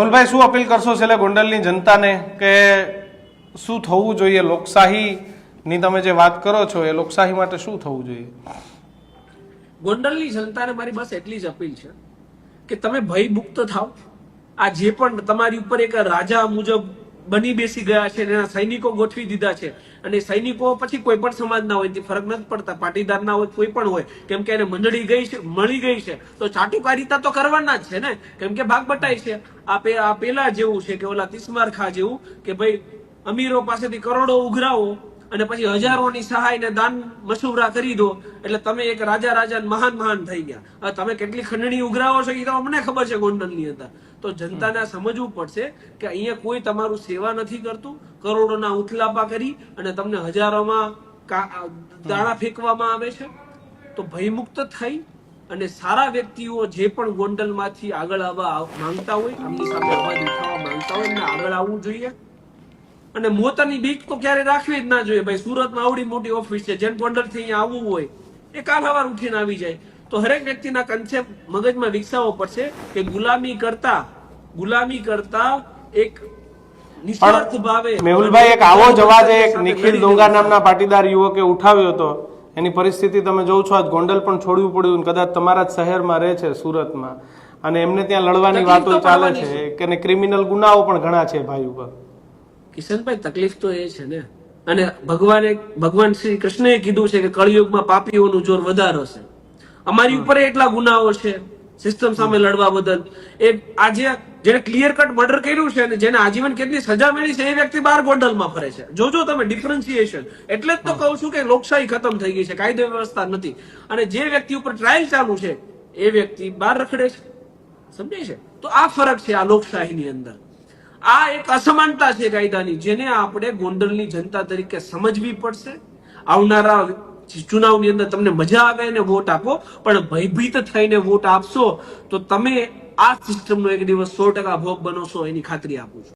રાહુલભાઈ શું અપીલ કરશો છેલ્લે ગોંડલની જનતાને કે શું થવું જોઈએ? લોકશાહીની તમે જે વાત કરો છો, એ લોકશાહી માટે શું થવું જોઈએ? ગોંડલની જનતાને મારી બસ એટલી જ અપીલ છે કે તમે ભયમુક્ત થાવ. આ જે પણ તમારી ઉપર એક રાજા મુજબ બની બેસી ગયા છે એના સૈનિકો ગોઠવી દીધા છે. અને સૈનિકો પછી કોઈ પણ સમાજના હોય તે ફરક નથી પડતા. પાટીદારના હોય, કોઈ પણ હોય, કેમ કે એને મંડળી ગઈ છે, મળી ગઈ છે. તો ચાટુકારિતા તો કરવાના જ છે ને? કેમ કે ભાગ બટાય છે. આ પેલા જેવું છે કે ઓલા તિસ્માર ખા જેવું કે ભાઈ અમીરો પાસેથી કરોડો ઉઘરાવો અને પછી હજારોની સહાય ને દાન મશૂરા કરી દો. એટલે તમે એક રાજા રાજા મહાન મહાન થઈ ગયા. તમે કેટલી ખંડણી ઉઘરાવો છો એ તો અમને ખબર છે ગોંડલની અંદર. તો જનતાને સમજવું પડશે કે અહીંયા કોઈ તમારું સેવા નથી કરતું. કરોડોના ઉથલાપા કરી અને તમને હજારોમાં દાણા ફેંકવામાં આવે છે. તો ભયમુક્ત થઈ અને સારા વ્યક્તિઓ જે પણ ગોંડલમાંથી આગળ આવવા માંગતા હોય એમની સામે અવાજ ઉઠાવવા માંગતા હોય, એમને આગળ આવવું જોઈએ. અને મોતાની બીક તો ક્યારે રાખવી જ ના જોઈએ. ભાઈ સુરતમાં આવડી મોટી ઓફિસ છે. જેમ ગોંડલથી અહીંયા આવવું હોય એ કાલ ઉઠીને આવી જાય. તો હરેક વ્યક્તિના કન્સેપ્ટ મગજમાં વિકસાવવો પડશે કે ગુલામી કરતા ગુલામી કરતા એક નિસ્વાર્થ ભાવે મેહુલભાઈ એક આવો જવાજ એક નિખિલ ડોંગા નામના પાટીદાર યુવકે ઉઠાવ્યો હતો. એની પરિસ્થિતિ તમે જોઉં છો આજ ગોંડલ પણ છોડવું પડ્યું કદાચ તમારા જ શહેરમાં રહે છે સુરતમાં. અને એમને ત્યાં લડવાની વાતો ચાલે છે કે ક્રિમિનલ ગુનાઓ પણ ઘણા છે ભાઈ ઉપર. કિશનભાઈ તકલીફ તો એ છે ને. અને ભગવાને ભગવાન શ્રી કૃષ્ણએ કીધું છે કે કળિયુગમાં પાપીઓનું જોર વધારો છે. અમારી ઉપર એટલા ગુનાઓ છે સિસ્ટમ સામે લડવા બદલ. એ આજે જેને ક્લિયર કટ મર્ડર કર્યું છે અને જેને આજીવન કેટલી સજા મળી છે એ વ્યક્તિ બાર ગોંડલમાં ફરે છે. જોજો તમે ડિફરન્સિએશન એટલે જ તો કહું છું કે લોકશાહી ખતમ થઈ ગઈ છે કાયદો વ્યવસ્થા નથી. અને જે વ્યક્તિ ઉપર ટ્રાયલ ચાલુ છે એ વ્યક્તિ બહાર રખડે છે. સમજાય છે? તો આ ફરક છે આ લોકશાહીની અંદર. આ એક અસમાનતા છે કાયદાની, જેને આપણે ગોંડલની જનતા તરીકે સમજવી પડશે. આવનારા ચુનાવની અંદર તમને મજા આવે અને વોટ આપો, પણ ભયભીત થઈને વોટ આપશો, તો તમે આ સિસ્ટમનો એક દિવસ સો ટકા ભોગ બનોશો, એની ખાતરી આપું છું.